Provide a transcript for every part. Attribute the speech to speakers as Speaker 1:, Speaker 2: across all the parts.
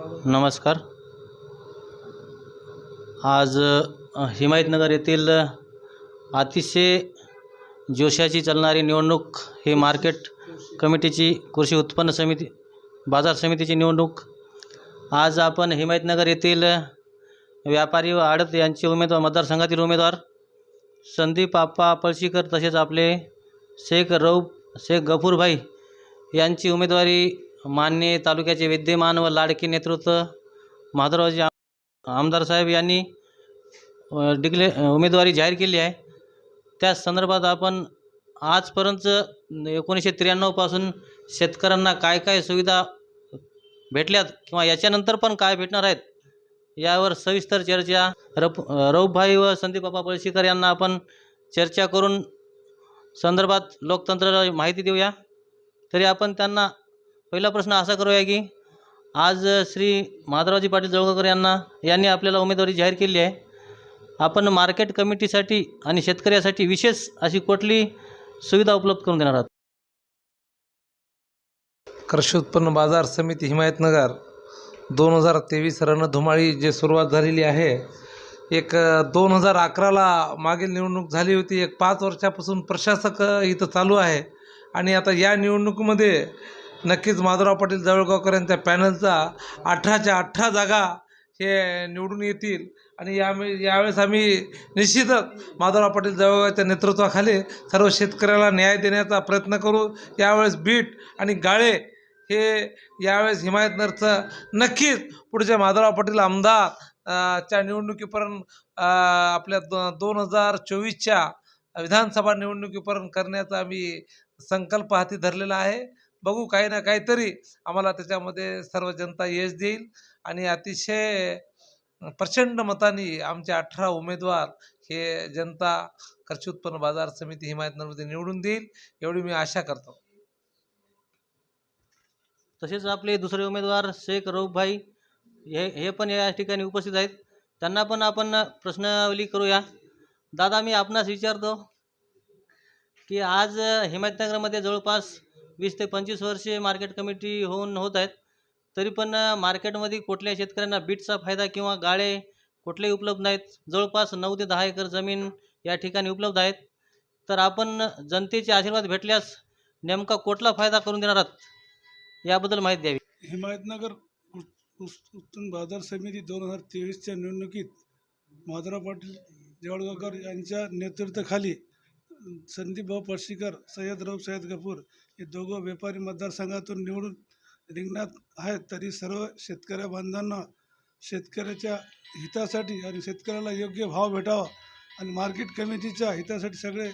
Speaker 1: नमस्कार. आज हिमायतनगर येथील अतिशय जोशाची चालणारी निवडणूक ही मार्केट कमिटीची कृषी उत्पन्न समिती बाजार समितीची निवडणूक. आज आपण हिमायतनगर येथील व्यापारी व आडत यांचे उमेदवार मतदारसंघातील उमेदवार संदीप आप्पा पळशीकर तसेच आपले शेख रऊफ शेख गफूरभाई यांची उमेदवारी मान्य तालुक्याचे विद्यमान व लाडके नेतृत्व माधवरावजी आमदार साहेब यांनी डिक्ले उमेदवारी जाहीर केली आहे. त्या संदर्भात आपण आजपर्यंत एकोणीसशे त्र्याण्णवपासून शेतकऱ्यांना काय काय सुविधा भेटल्यात किंवा याच्यानंतर पण काय भेटणार आहेत यावर सविस्तर चर्चा रप रऊफभाई व संदीप पळशीकर यांना आपण चर्चा करून संदर्भात लोकतंत्राला माहिती देऊया. तरी आपण त्यांना पहिला प्रश्न असा करूया की आज श्री माधवरावजी पाटील जळगावकर यांना यांनी आपल्याला उमेदवारी जाहीर केली आहे. आपण मार्केट कमिटीसाठी आणि शेतकऱ्यासाठी विशेष अशी कुठली सुविधा उपलब्ध करून देणार आहात?
Speaker 2: कृषी उत्पन्न बाजार समिती हिमायतनगर दोन हजार तेवीस रणधुमाळी जे सुरुवात झालेली आहे एक दोन हजार अकराला मागील निवडणूक झाली होती. एक पाच वर्षापासून प्रशासक इथं चालू आहे. आणि आता या निवडणुकीमध्ये नक्कीच माधवराव पाटील जवळगावकर यांच्या पॅनलचा अठराच्या अठरा जागा हे निवडून येतील. आणि या यावेळेस आम्ही निश्चितच माधवराव पाटील जवळगावच्या नेतृत्वाखाली सर्व शेतकऱ्याला न्याय देण्याचा प्रयत्न करू. यावेळेस बीट आणि गाळे हे यावेळेस हिमायतनगरचं नक्कीच पुढच्या माधवराव पाटील आमदार च्या निवडणुकीपर्यंत आपल्या दो दोन हजार चोवीसच्या विधानसभा निवडणुकीपर्यंत करण्याचा आम्ही संकल्प हाती धरलेला आहे. बघू काही ना काहीतरी आम्हाला त्याच्यामध्ये सर्व जनता यश देईल. आणि अतिशय प्रचंड मताने आमचे अठरा उमेदवार हे जनता कृषी उत्पन्न बाजार समिती हिमायतनगरमध्ये निवडून देईल एवढी मी आशा करतो.
Speaker 1: तसेच आपले दुसरे उमेदवार शेख रऊफभाई हे हे पण या ठिकाणी उपस्थित आहेत. त्यांना पण आपण प्रश्नावली करूया. दादा मी आपणास विचारतो की आज हिमायतनगरमध्ये जवळपास वीस ते पंचवीस वर्षे मार्केट कमिटी होऊन होत आहेत. तरी पण मार्केटमध्ये कुठल्या शेतकऱ्यांना बीटचा फायदा किंवा गाळे कुठलेही उपलब्ध नाहीत. जवळपास नऊ ते दहा एकर जमीन या ठिकाणी उपलब्ध आहेत. तर आपण जनतेचे आशीर्वाद भेटल्यास नेमका कुठला फायदा करून देणार आहात? याबद्दल माहिती द्यावी.
Speaker 3: हिमायतनगर उत- उत्पन्न बाजार समिती दोन हजार तेवीसच्या निवडणुकीत माधुरा पाटील जवळगावकर यांच्या नेतृत्वाखाली संदीपभाऊ पळशीकर सय्यद रऊफ सय्यद गफूर हे दोघं व्यापारी मतदारसंघातून निवडून रिंगणात आहेत. तरी सर्व शेतकऱ्या बांधवांना शेतकऱ्याच्या हितासाठी आणि शेतकऱ्याला योग्य भाव भेटावा आणि मार्केट कमिटीच्या हितासाठी सगळे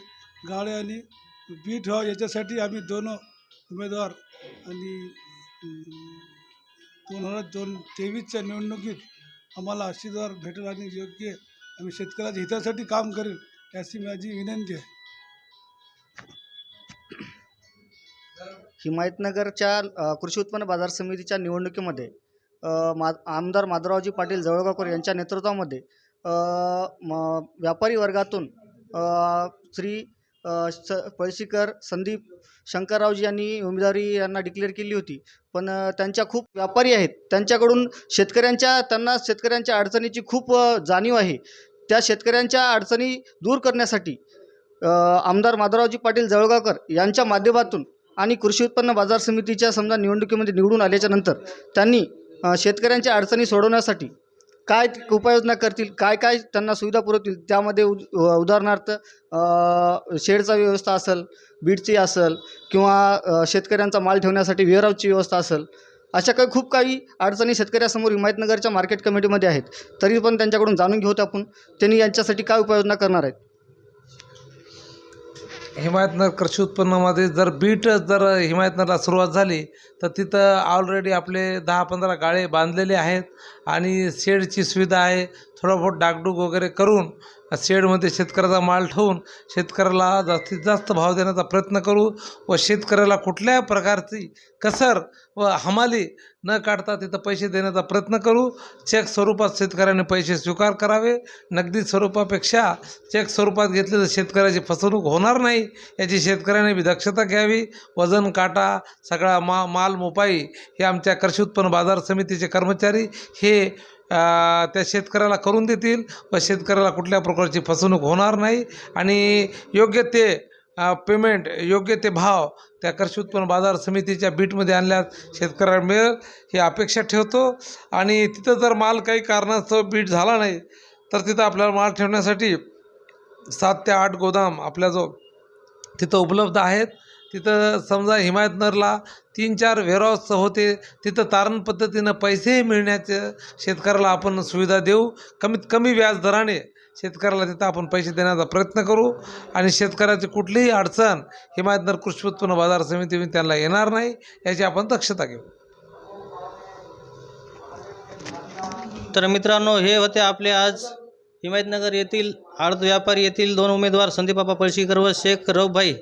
Speaker 3: गाळे आणि बीट व्हावं याच्यासाठी आम्ही दोन उमेदवार आणि दोन हजार दोन तेवीसच्या निवडणुकीत आम्हाला आशीर्वाद भेटेल आणि योग्य आम्ही शेतकऱ्याच्या हितासाठी काम करेल अशी माझी विनंती आहे.
Speaker 4: हिमायतनगरच्या कृषी उत्पन्न बाजार समितीच्या निवडणुकीमध्ये मा आमदार माधवरावजी पाटील जवळगावकर यांच्या नेतृत्वामध्ये म व्यापारी वर्गातून श्री स पळशीकर संदीप शंकररावजी यांनी उमेदवारी यांना डिक्लेअर केली होती. पण त्यांच्या खूप व्यापारी आहेत. त्यांच्याकडून शेतकऱ्यांच्या त्यांना शेतकऱ्यांच्या अडचणीची खूप जाणीव आहे. त्या शेतकऱ्यांच्या अडचणी दूर करण्यासाठी आमदार माधवरावजी पाटील जळगावकर यांच्या माध्यमातून आणि कृषी उत्पन्न बाजार समितीच्या समजा निवडणुकीमध्ये निवडून आल्याच्यानंतर त्यांनी शेतकऱ्यांच्या अडचणी सोडवण्यासाठी काय उपाययोजना करतील काय काय त्यांना सुविधा पुरवतील त्यामध्ये उद उदाहरणार्थ शेडचा व्यवस्था असेल बीडची असेल किंवा शेतकऱ्यांचा माल ठेवण्यासाठी वेअरहाऊसची व्यवस्था असेल अशा काही खूप काही अडचणी शेतकऱ्यासमोर हिमायतनगरच्या मार्केट कमिटीमध्ये आहेत. तरी पण त्यांच्याकडून जाणून घेऊत आपण त्यांनी यांच्यासाठी काय उपाययोजना करणार आहेत?
Speaker 2: हिमायतनगर कृषी उत्पन्नामध्ये जर बीट जर हिमायतनगरला सुरुवात झाली तर तिथं ऑलरेडी आपले दहा पंधरा गाळे बांधलेले आहेत आणि शेडची सुविधा आहे थोडा बहुत डागडूग वगैरे करून शेडमध्ये शेतकऱ्याचा माल ठेवून शेतकऱ्याला जास्तीत जास्त भाव देण्याचा प्रयत्न करू व शेतकऱ्याला कुठल्याही प्रकारची कसर व हमाली न काढता तिथं पैसे देण्याचा प्रयत्न करू. चेक स्वरूपात शेतकऱ्याने पैसे स्वीकार करावे. नगदी स्वरूपापेक्षा चेक स्वरूपात घेतले तर शेतकऱ्याची फसवणूक होणार नाही याची शेतकऱ्याने बी दक्षता घ्यावी. वजन काटा सगळा मा माल मोपाई हे आमच्या कृषी उत्पन्न बाजार समितीचे कर्मचारी. हे त्या शेतकऱ्याला करून देतील व शेतकऱ्याला कुठल्या प्रकारची फसवणूक होणार नाही आणि योग्य ते पेमेंट योग्य ते भाव त्या कृषी उत्पन्न बाजार समितीच्या बीटमध्ये आणल्यास शेतकऱ्याला मिळेल ही अपेक्षा ठेवतो. आणि तिथं जर माल काही कारणास्तव बीट झाला नाही तर तिथं आपल्याला माल ठेवण्यासाठी सात ते आठ गोदाम आपल्याजवळ तिथं उपलब्ध आहेत. तिथं समजा हिमायतनगरला तीन चार वेअरहाऊस होते तिथं तारण पद्धतीनं पैसेही मिळण्याचे शेतकऱ्याला आपण सुविधा देऊ. कमीत कमी व्याज दराने शेतकऱ्याला तिथं आपण पैसे देण्याचा प्रयत्न करू. आणि शेतकऱ्याची कुठलीही अडचण हिमायतनगर कृषी उत्पन्न बाजार समितीमध्ये त्यांना येणार नाही याची आपण दक्षता घेऊ.
Speaker 1: तर मित्रांनो हे होते आपले आज हिमायतनगर येथील आर्ध व्यापारी येथील दोन उमेदवार संदीपापा पळशीकर व शेख रवभाई